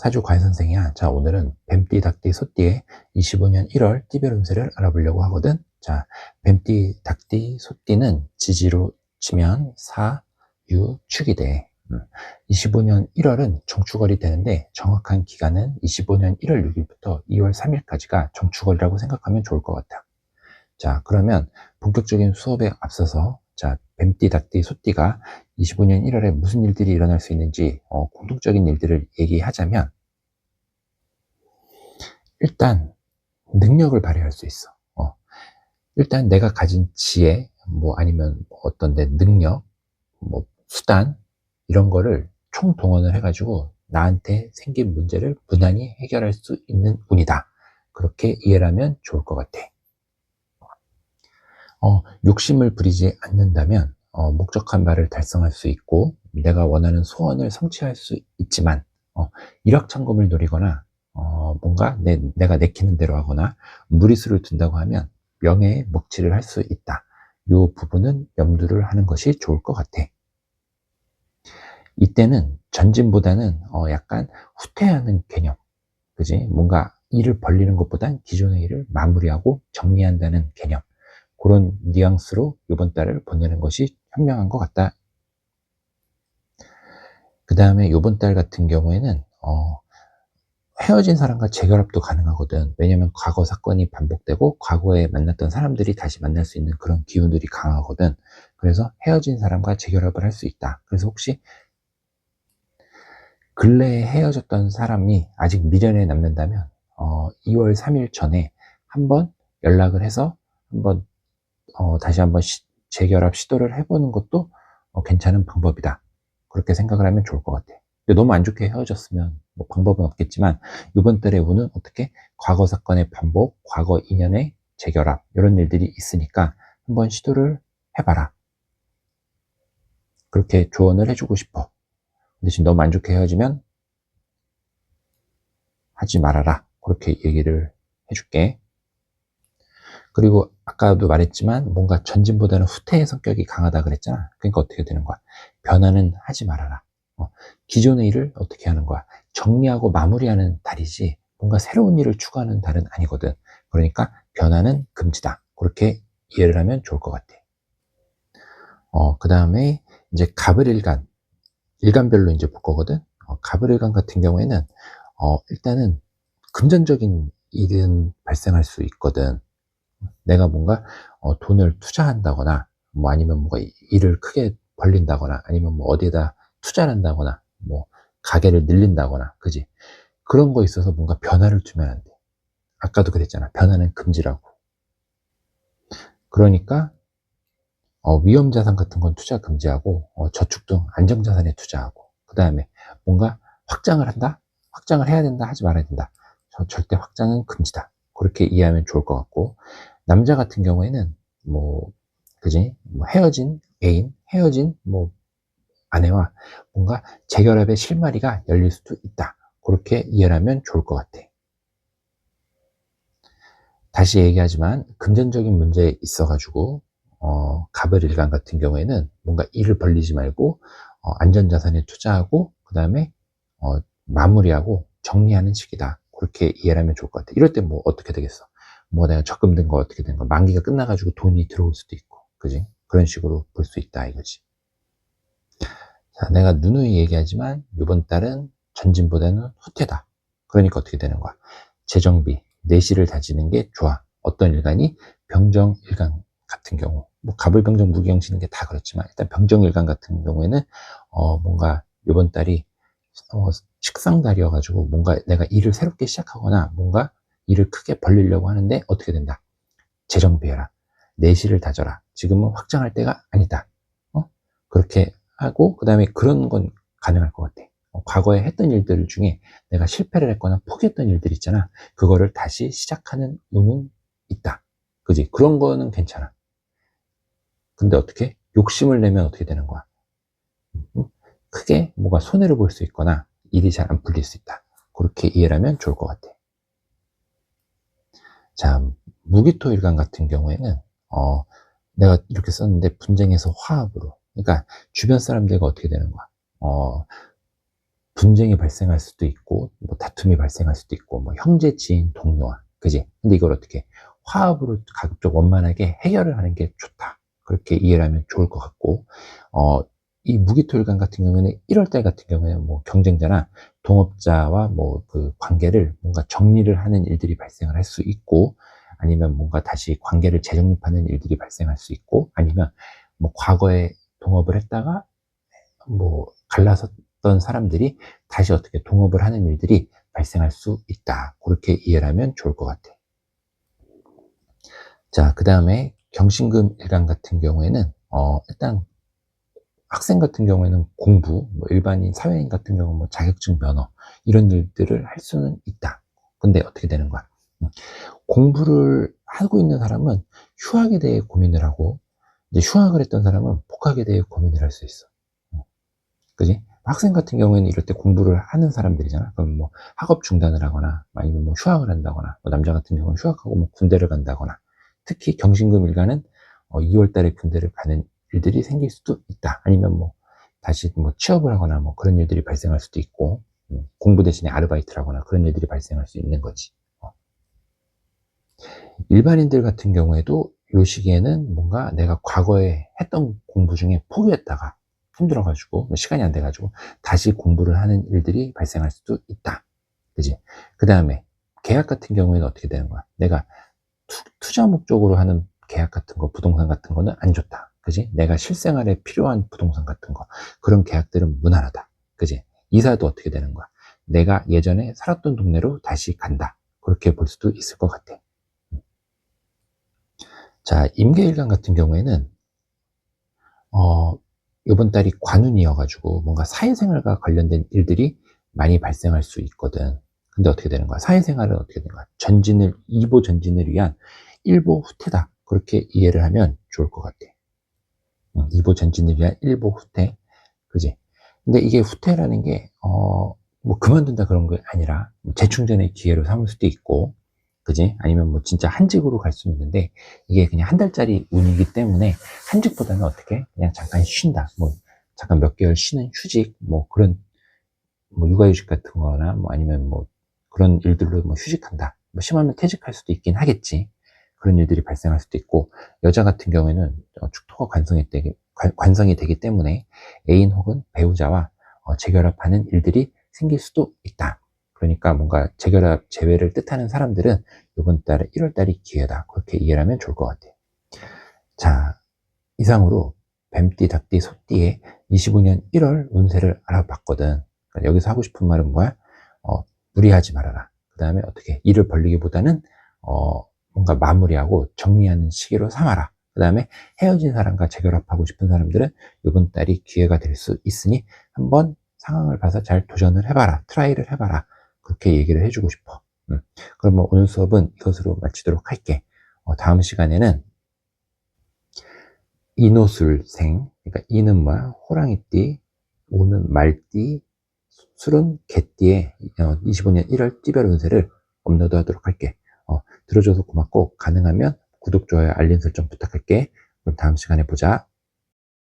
사주 과외 선생이야. 자, 오늘은 뱀띠, 닭띠, 소띠의 25년 1월 띠별 운세를 알아보려고 하거든. 자, 뱀띠, 닭띠, 소띠는 지지로 치면 사, 유, 축이 돼. 음, 25년 1월은 정축월이 되는데 정확한 기간은 25년 1월 6일부터 2월 3일까지가 정축월이라고 생각하면 좋을 것 같아. 자, 그러면 본격적인 수업에 앞서서 자, 뱀띠, 닭띠, 소띠가 25년 1월에 무슨 일들이 일어날 수 있는지 어, 공통적인 일들을 얘기하자면 일단 능력을 발휘할 수 있어. 어, 일단 내가 가진 지혜, 뭐 아니면 어떤 내 능력, 뭐 수단 이런 거를 총 동원을 해가지고 나한테 생긴 문제를 무난히 해결할 수 있는 운이다. 그렇게 이해를 하면 좋을 것 같아. 어, 욕심을 부리지 않는다면 어, 목적한 바를 달성할 수 있고 내가 원하는 소원을 성취할 수 있지만 어, 일확천금을 노리거나 어, 뭔가 내, 내가 내키는 대로 하거나 무리수를 둔다고 하면 명예에 먹칠을 할 수 있다. 이 부분은 염두를 하는 것이 좋을 것 같아. 이때는 전진보다는 어, 약간 후퇴하는 개념. 그지? 뭔가 일을 벌리는 것보단 기존의 일을 마무리하고 정리한다는 개념. 그런 뉘앙스로 이번 달을 보내는 것이 현명한 것 같다. 그 다음에 이번 달 같은 경우에는 어, 헤어진 사람과 재결합도 가능하거든. 왜냐면 과거 사건이 반복되고 과거에 만났던 사람들이 다시 만날 수 있는 그런 기운들이 강하거든. 그래서 헤어진 사람과 재결합을 할 수 있다. 그래서 혹시 근래에 헤어졌던 사람이 아직 미련에 남는다면 어, 2월 3일 전에 한번 연락을 해서 한번 어, 다시 한번 시, 재결합 시도를 해보는 것도 어, 괜찮은 방법이다. 그렇게 생각을 하면 좋을 것 같아. 근데 너무 안 좋게 헤어졌으면 뭐 방법은 없겠지만 이번 달의 운은 어떻게 과거 사건의 반복, 과거 인연의 재결합 이런 일들이 있으니까 한번 시도를 해봐라. 그렇게 조언을 해주고 싶어. 대신 너무 안 좋게 헤어지면 하지 말아라. 그렇게 얘기를 해줄게. 그리고 아까도 말했지만 뭔가 전진보다는 후퇴의 성격이 강하다 그랬잖아. 그러니까 어떻게 되는 거야? 변화는 하지 말아라. 어, 기존의 일을 어떻게 하는 거야? 정리하고 마무리하는 달이지 뭔가 새로운 일을 추구하는 달은 아니거든. 그러니까 변화는 금지다. 그렇게 이해를 하면 좋을 것 같아. 어, 그 다음에 이제 가을일간, 일간별로 이제 볼 거거든. 어, 가을일간 같은 경우에는 어, 일단은 금전적인 일은 발생할 수 있거든. 내가 뭔가 어, 돈을 투자한다거나 뭐 아니면 뭔가 일을 크게 벌린다거나 아니면 뭐 어디에다 투자를 한다거나 뭐 가게를 늘린다거나 그지 그런 거 있어서 뭔가 변화를 주면 안 돼. 아까도 그랬잖아. 변화는 금지라고. 그러니까 어, 위험 자산 같은 건 투자 금지하고 어, 저축 등 안정 자산에 투자하고 그 다음에 뭔가 확장을 한다, 확장을 해야 된다, 하지 말아야 된다. 절대 확장은 금지다. 그렇게 이해하면 좋을 것 같고 남자 같은 경우에는 뭐 그지 뭐 헤어진 애인 헤어진 뭐 아내와 뭔가 재결합의 실마리가 열릴 수도 있다 그렇게 이해하면 좋을 것 같아 다시 얘기하지만 금전적인 문제에 있어 가지고 어, 가벌일간 같은 경우에는 뭔가 일을 벌리지 말고 어, 안전자산에 투자하고 그 다음에 어, 마무리하고 정리하는 시기다 그렇게 이해를 하면 좋을 것 같아. 이럴 때 뭐 어떻게 되겠어? 뭐 내가 적금 든 거 어떻게 된 거, 만기가 끝나가지고 돈이 들어올 수도 있고, 그지? 그런 식으로 볼 수 있다 이거지. 자, 내가 누누이 얘기하지만 이번 달은 전진보다는 후퇴다. 그러니까 어떻게 되는 거야? 재정비, 내실을 다지는 게 좋아. 어떤 일간이 병정 일간 같은 경우, 뭐 갑을병정 무경 치는 게 다 그렇지만 일단 병정 일간 같은 경우에는 어 뭔가 이번 달이 어, 식상달이어가지고 뭔가 내가 일을 새롭게 시작하거나 뭔가 일을 크게 벌리려고 하는데 어떻게 된다? 재정비해라. 내실을 다져라. 지금은 확장할 때가 아니다. 어? 그렇게 하고 그 다음에 그런 건 가능할 것 같아. 어, 과거에 했던 일들 중에 내가 실패를 했거나 포기했던 일들 있잖아. 그거를 다시 시작하는 운은 있다. 그지? 그런 거는 괜찮아. 근데 어떻게? 욕심을 내면 어떻게 되는 거야? 음? 크게 뭐가 손해를 볼 수 있거나 일이 잘 안 풀릴 수 있다. 그렇게 이해를 하면 좋을 것 같아. 자, 무기토일간 같은 경우에는, 어, 내가 이렇게 썼는데 분쟁에서 화합으로. 그러니까 주변 사람들과 어떻게 되는 거야? 어, 분쟁이 발생할 수도 있고, 뭐 다툼이 발생할 수도 있고, 뭐 형제, 지인, 동료와, 그지? 근데 이걸 어떻게 화합으로 가급적 원만하게 해결을 하는 게 좋다. 그렇게 이해를 하면 좋을 것 같고, 어, 이 무기토일간 같은 경우에는 1월달 같은 경우에는 뭐 경쟁자나 동업자와 뭐 그 관계를 뭔가 정리를 하는 일들이 발생을 할 수 있고, 아니면 뭔가 다시 관계를 재정립하는 일들이 발생할 수 있고, 아니면 뭐 과거에 동업을 했다가 뭐 갈라섰던 사람들이 다시 어떻게 동업을 하는 일들이 발생할 수 있다. 그렇게 이해를 하면 좋을 것 같아. 자, 그 다음에 경신금 일간 같은 경우에는 어, 일단 학생 같은 경우에는 공부, 뭐 일반인 사회인 같은 경우 뭐 자격증 면허 이런 일들을 할 수는 있다. 근데 어떻게 되는 거야? 음, 공부를 하고 있는 사람은 휴학에 대해 고민을 하고 이제 휴학을 했던 사람은 복학에 대해 고민을 할 수 있어. 음, 그지? 학생 같은 경우에는 이럴 때 공부를 하는 사람들이잖아. 그럼 뭐 학업 중단을 하거나 아니면 뭐 휴학을 한다거나 뭐 남자 같은 경우는 휴학하고 뭐 군대를 간다거나 특히 경신금 일가는 2월 어, 달에 군대를 가는 일들이 생길 수도 있다. 아니면 뭐 다시 뭐 취업을 하거나 뭐 그런 일들이 발생할 수도 있고 음, 공부 대신에 아르바이트를 하거나 그런 일들이 발생할 수 있는 거지. 어. 일반인들 같은 경우에도 이 시기에는 뭔가 내가 과거에 했던 공부 중에 포기했다가 힘들어가지고 뭐 시간이 안 돼가지고 다시 공부를 하는 일들이 발생할 수도 있다. 그지? 그 다음에 계약 같은 경우에는 어떻게 되는 거야? 내가 투, 자 목적으로 하는 계약 같은 거, 부동산 같은 거는 안 좋다. 그지? 내가 실생활에 필요한 부동산 같은 거, 그런 계약들은 무난하다. 그지? 이사도 어떻게 되는 거야? 내가 예전에 살았던 동네로 다시 간다. 그렇게 볼 수도 있을 것 같아. 자, 임계일간 같은 경우에는, 어, 이번 달이 관운이어가지고 뭔가 사회생활과 관련된 일들이 많이 발생할 수 있거든. 근데 어떻게 되는 거야? 사회생활은 어떻게 되는 거야? 전진을, 이보 전진을 위한 일보 후퇴다. 그렇게 이해를 하면 좋을 것 같아. 응, 이보 전진을 위한 일보 후퇴. 그지? 근데 이게 후퇴라는 게, 어, 뭐 그만둔다 그런 게 아니라 재충전의 기회로 삼을 수도 있고, 그지? 아니면 뭐 진짜 한직으로 갈 수 있는데, 이게 그냥 한 달짜리 운이기 때문에 한직보다는 어떻게? 그냥 잠깐 쉰다. 뭐, 잠깐 몇 개월 쉬는 휴직, 뭐 그런, 뭐 육아휴직 같은 거나, 뭐 아니면 뭐 그런 일들로 뭐 휴직한다. 뭐 심하면 퇴직할 수도 있긴 하겠지. 그런 일들이 발생할 수도 있고 여자 같은 경우에는 어, 축토가 관성이 되기, 관성이 되기 때문에 애인 혹은 배우자와 어, 재결합하는 일들이 생길 수도 있다. 그러니까 뭔가 재결합, 재회를 뜻하는 사람들은 이번 달에 1월 달이 기회다. 그렇게 이해를 하면 좋을 것 같아요. 자, 이상으로 뱀띠, 닭띠, 소띠의 25년 1월 운세를 알아봤거든. 그러니까 여기서 하고 싶은 말은 뭐야? 어, 무리하지 말아라. 그 다음에 어떻게 일을 벌리기보다는 어, 뭔가 마무리하고 정리하는 시기로 삼아라. 그 다음에 헤어진 사람과 재결합하고 싶은 사람들은 이번 달이 기회가 될 수 있으니 한번 상황을 봐서 잘 도전을 해봐라. 트라이를 해봐라. 그렇게 얘기를 해주고 싶어. 음. 그러면 오늘 수업은 이것으로 마치도록 할게. 어, 다음 시간에는 이노술생, 그러니까 이는 뭐야? 호랑이띠, 오는 말띠, 술은 개띠의 25년 1월 띠별 운세를 업로드 하도록 할게. 어, 들어줘서 고맙고 가능하면 구독, 좋아요, 알림 설정 부탁할게. 그럼 다음 시간에 보자.